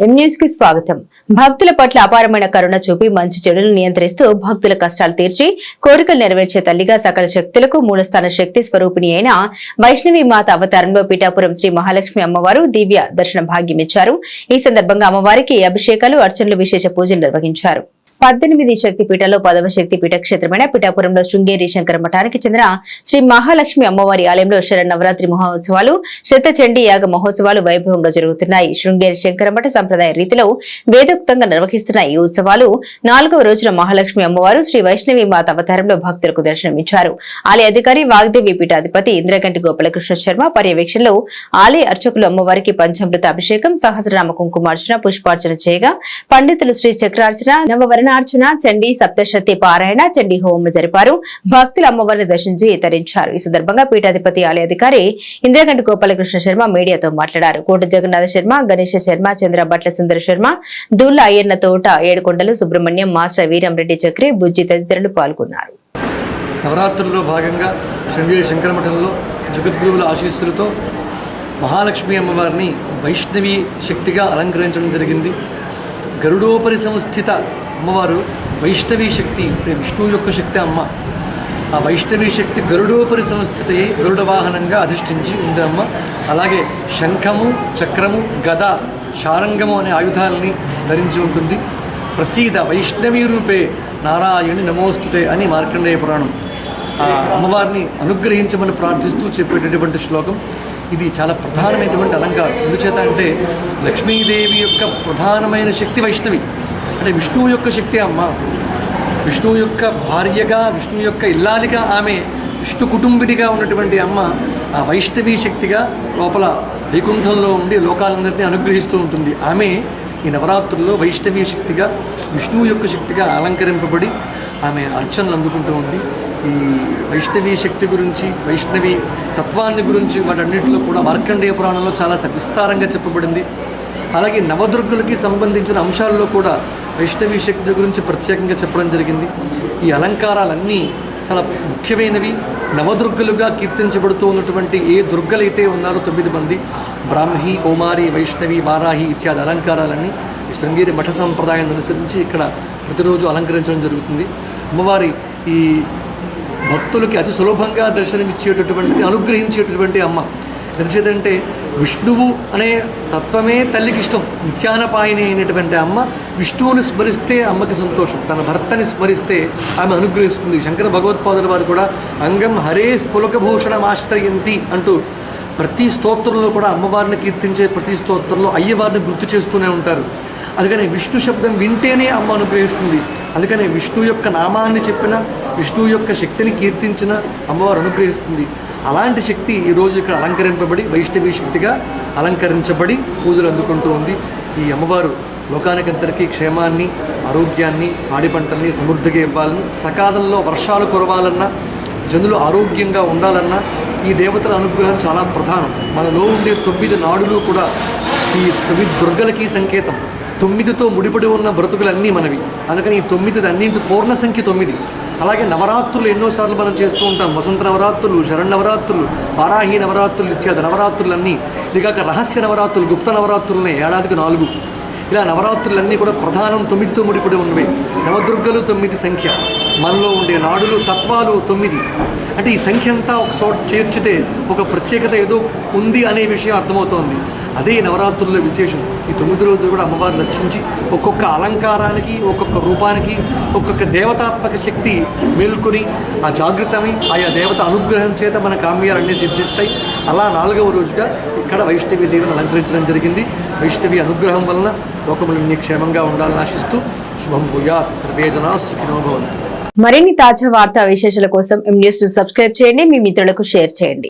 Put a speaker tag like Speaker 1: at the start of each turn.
Speaker 1: కి స్వాగతం. భక్తుల పట్ల అపారమైన కరుణ చూపి మంచి చెడులను నియంత్రిస్తూ భక్తుల కష్టాలు తీర్చి కోరికలు నెరవేర్చే తల్లిగా సకల శక్తులకు మూలస్థాన శక్తి స్వరూపిణి అయిన వైష్ణవి మాత అవతారంలో పీఠాపురం శ్రీ మహాలక్ష్మి అమ్మవారు దివ్య దర్శన భాగ్యం ఇచ్చారు ఈ సందర్భంగా అమ్మవారికి అభిషేకాలు అర్చనలు విశేష పూజలు నిర్వహించారు. పద్దెనిమిది శక్తిపీఠంలో పదవ శక్తి పీఠ క్షేత్రమైన పిఠాపురంలో శృంగేరి శంకర మఠానికి చెందిన శ్రీ మహాలక్ష్మి అమ్మవారి ఆలయంలో శరన్నవరాత్రి మహోత్సవాలు శతచండీ యాగ మహోత్సవాలు వైభవంగా జరుగుతున్నాయి. శృంగేరి శంకర మఠ సంప్రదాయ రీతిలో వేదోక్తంగా నిర్వహిస్తున్న ఈ ఉత్సవాలు నాలుగవ రోజున మహాలక్ష్మి అమ్మవారు శ్రీ వైష్ణవి మాత అవతారంలో భక్తులకు దర్శనమిచ్చారు ఆలయ అధికారి వాగ్దేవి పీఠాధిపతి ఇంద్రగంటి గోపాలకృష్ణ శర్మ పర్యవేక్షణలో ఆలయ అర్చకులు అమ్మవారికి పంచామృత అభిషేకం సహస్రనామ కుంకుమార్చన పుష్పార్చన చేయగా పండితులు శ్రీ చక్రార్చన నవవర్ణార్చన చండీ సప్తశతి పారాయణ చండీ హోమం జరిపారు. భక్తులు అమ్మవారిని దర్శించి తరించారు ఈ సందర్భంగా పీఠాధిపతి ఆలయ అధికారి ఇంద్రగంట గోపాలకృష్ణ శర్మ మీడియాతో మాట్లాడారు. కోట జగన్నాథ శర్మ గణేష శర్మ చంద్ర భట్ల సుందర శర్మ దుల్ల అయ్యన్న తోట ఏడుకొండలు సుబ్రహ్మణ్యం మాస్టర్ వీరంరెడ్డి చక్రి బుజ్జి తదితరులు పాల్గొన్నారు.
Speaker 2: నవరాత్రుల్లో భాగంగా శృంగేరి శంకరమఠంలో జగద్గురువుల ఆశీస్సులతో మహాలక్ష్మి అమ్మవారిని వైష్ణవి శక్తిగా అలంకరించడం జరిగింది. గరుడోపరి సంస్థిత అమ్మవారు వైష్ణవి శక్తి అంటే విష్ణువు యొక్క శక్తి అమ్మ. ఆ వైష్ణవి శక్తి గరుడోపరి సంస్థితి గరుడ వాహనంగా అధిష్ఠించి ఉంది అమ్మ. అలాగే శంఖము చక్రము గద శారంగము అనే ఆయుధాలని ధరించి ఉంటుంది. ప్రసీద వైష్ణవి రూపే నారాయణి నమోస్తుతే అని మార్కండేయ పురాణం. ఆ అమ్మవారిని అనుగ్రహించమని ప్రార్థిస్తూ చెప్పేటటువంటి శ్లోకం. ఇది చాలా ప్రధానమైనటువంటి అలంకారం. ఎందుచేత అంటే లక్ష్మీదేవి యొక్క ప్రధానమైన శక్తి వైష్ణవి. అంటే విష్ణువు యొక్క శక్తి అమ్మ. విష్ణువు యొక్క భార్యగా విష్ణువు యొక్క ఇల్లాలిగా ఆమె విష్ణు కుటుంబినిగా ఉన్నటువంటి అమ్మ ఆ వైష్ణవి శక్తిగా లోపల వైకుంఠంలో ఉండి లోకాలందరినీ అనుగ్రహిస్తూ ఉంటుంది. ఆమె ఈ నవరాత్రుల్లో వైష్ణవి శక్తిగా విష్ణువు యొక్క శక్తిగా అలంకరింపబడి ఆమె అర్చనలు అందుకుంటూ ఉంది. ఈ వైష్ణవి శక్తి గురించి వైష్ణవి తత్వాన్ని గురించి వాటన్నిటిలో కూడా మార్కండేయ పురాణంలో చాలా విస్తారంగా చెప్పబడింది. అలాగే నవదుర్గులకి సంబంధించిన అంశాల్లో కూడా వైష్ణవి శక్తి గురించి ప్రత్యేకంగా చెప్పడం జరిగింది. ఈ అలంకారాలన్నీ చాలా ముఖ్యమైనవి. నవదుర్గలుగా కీర్తించబడుతూ ఉన్నటువంటి ఏ దుర్గలైతే ఉన్నారో తొమ్మిది మంది బ్రాహ్మి కౌమారి వైష్ణవి వారాహి ఇత్యాది అలంకారాలన్నీ ఈ శృంగేరి మఠ సంప్రదాయాన్ని అనుసరించి ఇక్కడ ప్రతిరోజు అలంకరించడం జరుగుతుంది. అమ్మవారి ఈ భక్తులకి అతి సులభంగా దర్శనమిచ్చేటటువంటి అనుగ్రహించేటటువంటి అమ్మ. ఎందుచేతంటే విష్ణువు అనే తత్వమే తల్లికి ఇష్టం నిత్యానపాయిని అయినటువంటి అమ్మ విష్ణువుని స్మరిస్తే అమ్మకి సంతోషం. తన భర్తని స్మరిస్తే ఆమె అనుగ్రహిస్తుంది. శంకర భగవత్పాదుల వారు కూడా అంగం హరే పులకభూషణం ఆశ్రయంతి అంటూ ప్రతి స్తోత్రంలో కూడా అమ్మవారిని కీర్తించే ప్రతి స్తోత్రంలో అయ్యవారిని గుర్తు చేస్తూనే ఉంటారు. అందుకని విష్ణు శబ్దం వింటేనే అమ్మ అనుగ్రహిస్తుంది. అందుకని విష్ణు యొక్క నామాన్ని చెప్పిన విష్ణువు యొక్క శక్తిని కీర్తించిన అమ్మవారు అనుగ్రహిస్తుంది. అలాంటి శక్తి ఈరోజు ఇక్కడ అలంకరింపబడి వైష్ణవి శక్తిగా అలంకరించబడి పూజలు అందుకుంటూ ఉంది. ఈ అమ్మవారు లోకానికందరికీ క్షేమాన్ని ఆరోగ్యాన్ని పాడి పంటల్ని సమృద్ధిగా ఇవ్వాలని సకాలంలో వర్షాలు కురవాలన్నా జనులు ఆరోగ్యంగా ఉండాలన్నా ఈ దేవతల అనుగ్రహం చాలా ప్రధానం. మనలో ఉండే తొమ్మిది నాడులు కూడా ఈ తొమ్మిది దుర్గలకి సంకేతం. తొమ్మిదితో ముడిపడి ఉన్న బ్రతుకులన్నీ మనవి. అందుకని ఈ తొమ్మిది అన్నింటి పూర్ణ సంఖ్య తొమ్మిది. అలాగే నవరాత్రులు ఎన్నోసార్లు మనం చేస్తూ ఉంటాం. వసంత నవరాత్రులు శరణ్ వారాహి నవరాత్రులు ఇత్యాది నవరాత్రులన్నీ. ఇదిగాక రహస్య నవరాత్రులు గుప్త నవరాత్రులనే ఏడాదికి నాలుగు. ఇలా నవరాత్రులన్నీ కూడా ప్రధానం తొమ్మిదితో ముడిపడి ఉన్నవి. నవదుర్గలు తొమ్మిది సంఖ్య. మనలో ఉండే నాడులు తత్వాలు తొమ్మిది. అంటే ఈ సంఖ్య అంతా ఒక చోట చేర్చితే ఒక ప్రత్యేకత ఏదో ఉంది అనే విషయం అర్థమవుతోంది. అదే నవరాత్రుల్లో నవరాత్రుల విశేషం. ఈ తొమ్మిది రోజులు కూడా అమ్మవారిని రక్షించి ఒక్కొక్క అలంకారానికి ఒక్కొక్క రూపానికి ఒక్కొక్క దేవతాత్మక శక్తి మేల్కొని ఆ జాగృతమై ఆయా దేవత అనుగ్రహం చేత మన కామ్యాలన్నీ సిద్ధిస్తాయి. అలా నాలుగవ రోజుగా ఇక్కడ వైష్ణవి దేవిని అలంకరించడం జరిగింది. వైష్ణవి అనుగ్రహం వలన లోకములన్నీ క్షేమంగా ఉండాలని ఆశిస్తూ శుభం భూయాత్ సర్వే జనా సుఖినో భవంతు.
Speaker 1: మరిన్ని తాజా వార్తా విశేషాల కోసం ఎం న్యూస్ సబ్స్క్రైబ్ చేయండి. మీ మిత్రులకు షేర్ చేయండి.